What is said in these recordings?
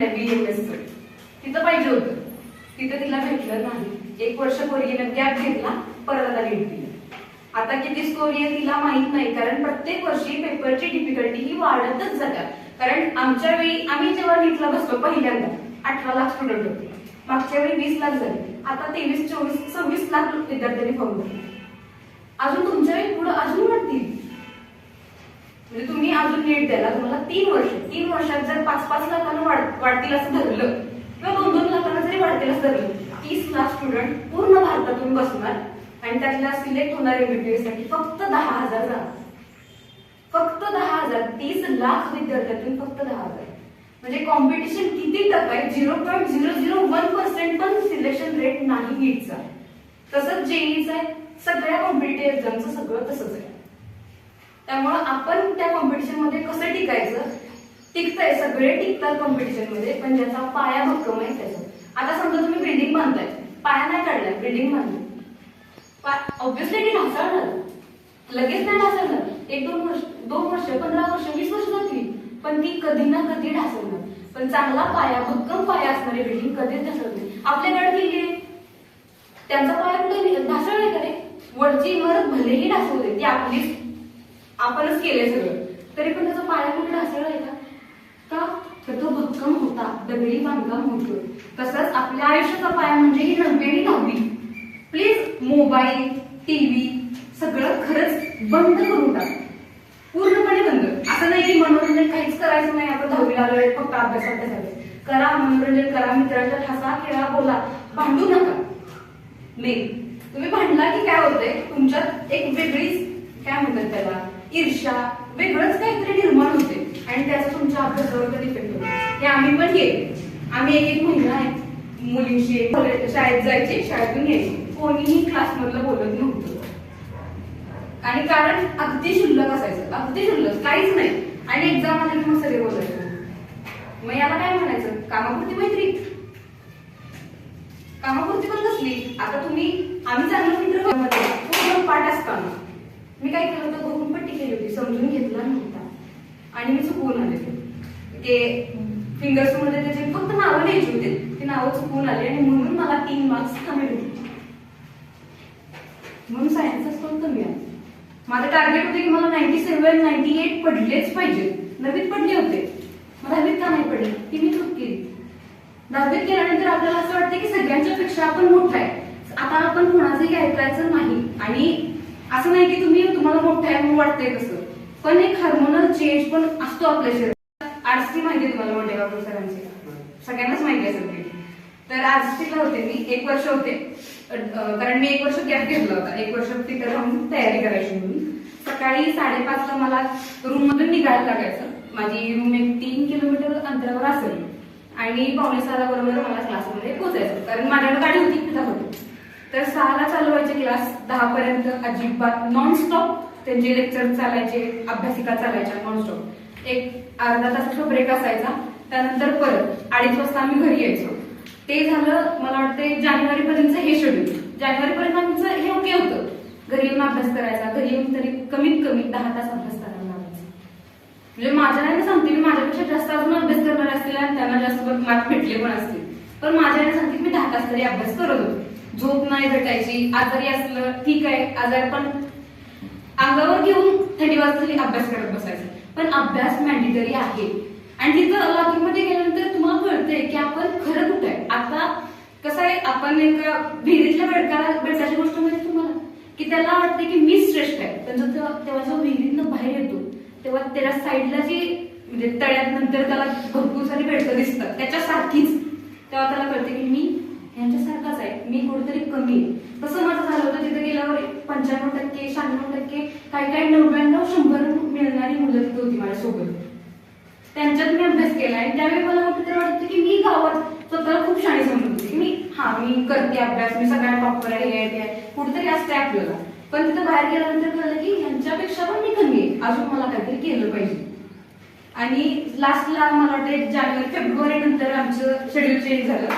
तिथं पाहिजे होतं. तिथं तिला भेटलं नाही. एक वर्ष कोरियन गॅप घेतला परत आता नीट दिली. आता किती स्कोर आहे तिला माहीत नाही कारण प्रत्येक वर्षी पेपरची डिफिकल्टी ही वाढतच जातात. कारण आमच्या वेळी आम्ही जेव्हा नीटला बसलो पहिल्यांदा अठरा लाख स्टुडंट होते. मागच्या वेळी वीस लाख झाले. आता तेवीस चोवीस सव्वीस लाख विद्यार्थ्यांनी फॉर्म भरले. अजून तुमच्या वेळी पुढे अजून वाढतील. म्हणजे तुम्ही अजून नीट द्यायला तुम्हाला तीन वर्ष तीन वर्षात जर पाच पाच लाखांना वाढतील असं धरलं किंवा दोन दोन लाखांना जरी वाढतील असं धरलं तीस लाख स्टुडंट पूर्ण भारतातून बसणार आणि त्यातल्या सिलेक्ट होणारे एमबीबीएससाठी फक्त दहा हजार जाणार. फक्त दहा हजार तीस लाख विद्यार्थ्यातून फक्त दहा हजार. म्हणजे कॉम्पिटिशन किती टफ आहे? Zero point zero zero one percent पण सिलेक्शन रेट नाही नीटचा तसंच जेईचं आहे. सगळ्या कॉम्पिटेटिव्ह एक्झामचं सगळं तसंच आहे. त्यामुळं आपण त्या कॉम्पिटिशनमध्ये कसं टिकायचं? टिकतंय सगळे टिकतात कॉम्पिटिशनमध्ये पण ज्याचा पाया भक्कम आहे त्याचा. आता समजा तुम्ही बिल्डिंग बांधताय. पाया नाही काढलाय बिल्डिंग बांधली. ऑब्व्हियसली ती ढासळणार. लगेच नाही ढासळणार. एक दोन वर्ष दोन वर्ष पंधरा वर्ष वीस वर्ष जातील. पण ती कधी ना कधी ढासळणार. पण चांगला पाया भक्कम पाया असणारी बिल्डिंग कधीच ढासळते आपल्याकडे किल्ले त्यांचा पाया कुठे ढासळले का रे? वरची इमारत भलेही ढासवते ती आपलीच आपणच केले सगळं. तरी पण त्याचा पाया कुठे ढासळला आहे का? तर तो भक्कम होता. दगडी बांधकाम होतो. तसंच आपल्या आयुष्याचा पाया म्हणजे ही नववी. आणि नववी प्लीज मोबाईल टीव्ही सगळं खरंच बंद करून टाक. पूर्णपणे बंद. असं नाही की मनोरंजन काहीच करायचं नाही. आपण दहावीला आलोय फक्त अभ्यासासाठी करा मनोरंजन करा मित्रांच्या हसा खेळा बोला. भांडू नका. नाही तुम्ही भांडला की काय होतंय? तुमच्यात एक वेगळीच काय म्हणतात त्याला? ईर्षा वेगळंच काहीतरी निर्माण होते. आणि त्याचा तुमच्या अभ्यासावर कधी इफेक्ट होतो हे आम्ही पण केले. आम्ही एक एक महिना आहे. मुलींशी शाळेत जायचे शाळेतून यायचे. कोणीही क्लासमधलं बोलत नव्हतं. आणि कारण अगदी शुल्लक असायचं. अगदी शुल्लक. काहीच नाही. आणि एक्झाम आली की मग सगळे बोलायचं. मग याला काय म्हणायचं? कामापुरती मैत्री? कामापुरती पण कसली? आता तुम्ही आम्ही चांगलं मित्र पाठ असताना. मी काय केलं होतं? पट्टी केली होती समजून घेतला नव्हता. आणि मी चुकवून आले ते. फिंगर्समध्ये त्याचे फक्त नावं लिहायची होते. ते नावं चुकवून आले आणि म्हणून मला तीन मार्क्स कमी होते. म्हणून सायन्सचा स्कोर कमी आहे. माझं टार्गेट होते की मला नाईन्टी सेव्हन नाईन्टी एट पडलेच पाहिजे. नवीत पडले होते. मला दहावीत का नाही पडले? ती मी चूक केली. दहावीत गेल्यानंतर आपल्याला असं वाटतं की सगळ्यांच्या पेक्षा आपण मोठा आहे. आता आपण कोणाचंही ऐकायचं नाही. आणि असं नाही की तुम्ही तुम्हाला मोठं वाटतंय कसं पण एक हार्मोनल चेंज पण असतो आपल्या शरीरात. आरसी माहिती आहे तुम्हाला मोठे बाबू सरांची. सगळ्यांनाच माहिती आहे सगळी. तर आरसीला होते मी. एक वर्ष होते. कारण मी एक वर्ष गॅप घेतला होता. एक वर्ष तिथे राहून तयारी करायची म्हणून. सकाळी साडेपाचला मला रूम मधून निघायला लागायचं. माझी रूम एक तीन किलोमीटर अंतरावर असेल. आणि पावणे सहाला बरोबर मला क्लासमध्ये पोहोचायचं. कारण माझ्याकडे गाडी होती तिथं होती. तर सहाला चालवायचे क्लास दहा पर्यंत अजिबात नॉनस्टॉप त्यांचे लेक्चर चालायचे अभ्यासिका चालायच्या नॉन स्टॉप एक अर्धा तासाचा ब्रेक असायचा. त्यानंतर परत अडीच वाजता आम्ही घरी यायचो. ते झालं मला वाटतं जानेवारी पर्यंत हे शेड्यूल जानेवारी पर्यंत आमचं हे ओके होतं. घरी येऊन अभ्यास करायचा. घरी येऊन तरी कमीत कमी दहा तास अभ्यास करायला लागायचा. म्हणजे माझ्या नाही सांगते मी माझ्यापेक्षा जास्त अजून अभ्यास करणार असतील आणि त्यांना जास्त मार्क भेटले पण असतील. पण माझ्या नाही सांगते की मी दहा तास तरी अभ्यास करत होते. झोप नाही भेटायची. आजारी असलं ठीक आहे. आजार पण अंगावर घेऊन थंडी वाजता अभ्यास करत बसायचं. पण अभ्यास मॅन्डेटरी आहे. आणि तिथं लातूरमध्ये गेल्यानंतर तुम्हाला कळतंय की आपण खरं कुठं आहे. आता कसं आहे आपण एका विहिरीतल्या भडकाला भडकाची गोष्ट म्हणजे तुम्हाला की त्याला वाटते की मी श्रेष्ठ आहे. पण जो तेव्हा जो विहिरीतनं बाहेर येतो तेव्हा त्याच्या साईडला जी म्हणजे तळ्यात नंतर त्याला भरपूर सारी बेडकं दिसतात. त्याच्यासारखीच. तेव्हा त्याला कळते की मी यांच्यासारखाच आहे. मी कुठेतरी कमी आहे. तसं माझं झालं होतं तिथे गेल्यावर पंच्याण्णव टक्के शहाण्णव टक्के काही काही नव्याण्णव शंभर मिळणारी मुलं तिथे होती माझ्यासोबत. त्यांच्यात मी अभ्यास केला आणि त्यावेळी मला कुठेतरी वाटतं की मी गावात स्वतःला खूप शाणी समजत होती की मी हा मी करते अभ्यास मी सगळ्यांना टॉपर आहे हे आहे, आहे. कुठेतरी असते आपल्याला पण तिथं बाहेर गेल्यानंतर कळलं की ह्यांच्यापेक्षा पण मी कमी आहे. अजून मला काहीतरी केलं पाहिजे. आणि लास्टला मला वाटतं जानेवारी फेब्रुवारी नंतर आमचं शेड्यूल चेंज झालं.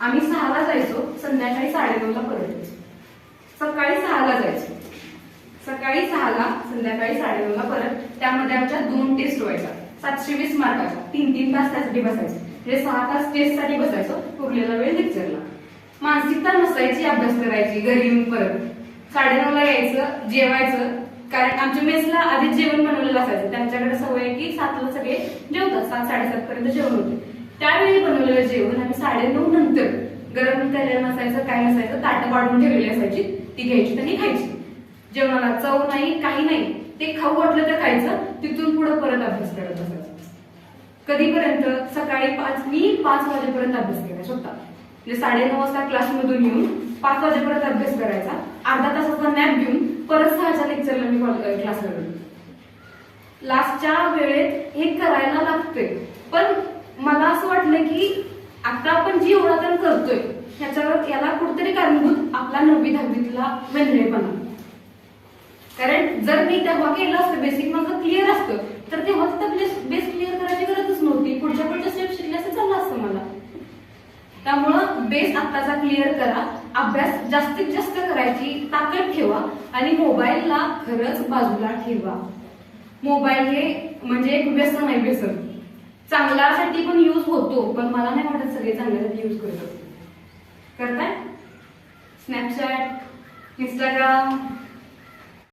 आम्ही सहाला जायचो संध्याकाळी साडेनऊला परत यायचो सकाळी सहाला जायचो. सकाळी सहाला संध्याकाळी साडेनऊला परत त्यामध्ये आमच्या दोन टेस्ट व्हायच्या. सातशे वीस मार्काच्या तीन तीन तास त्यासाठी बसायचे. म्हणजे सहा तास टेस्टसाठी बसायचो उरलेला वेळ लेक्चरला मानसिकता नसायची अभ्यास करायची घरी येऊन परत. साडेनऊला यायचं जेवायचं. कारण आमच्या मेसला आधीच जेवण बनवलेलं असायचं. त्यांच्याकडे सवय आहे की सातला सगळे जेवतात. सात साडेसात पर्यंत जेवण होते. त्यावेळी बनवलेलं जेवण आम्ही साडेनऊ नंतर गरम करायला नसायचं काय नसायचं ताटं वाढून ठेवलेली असायची ती घ्यायची आणि खायची. जेवणाला चव नाही काही नाही ते खाऊ वाटलं तर खायचं तिथून पुढे परत अभ्यास करत असायचं कधीपर्यंत? सकाळी पाच मी पाच वाजेपर्यंत अभ्यास केला स्वतः म्हणजे साडेनऊ वाजता क्लासमधून येऊन पाच वाजेपर्यंत अभ्यास करायचा अर्धा तासाचा नॅप घेऊन परत सहाच्या लेक्चरला मी क्लासला गेलो. लास्टच्या वेळेत हे करायला लागते पण मला असं वाटलं की आता आपण जी ओळखण करतोय ह्याच्यावर याला कुठतरी कारणीभूत आपला नववी दहावीतला वेंधळेपणा कारण जर मी तेव्हा केलं असतं बेसिक माझं क्लिअर असतं तर तेव्हा तिथं बेस क्लिअर करायची गरजच नव्हती. पुढच्या पुढच्या स्टेप शिकले असं चाललं असतं मला. त्यामुळं बेस आत्ताचा क्लिअर करा अभ्यास जास्तीत जास्त करायची ताकद ठेवा आणि मोबाईलला खरंच बाजूला ठेवा. मोबाईल हे म्हणजे एक व्यसन आहे व्यसन. चांगल्यासाठी पण यूज होतो पण मला नाही वाटत सगळे चांगल्यासाठी यूज करत करताय? Snapchat Instagram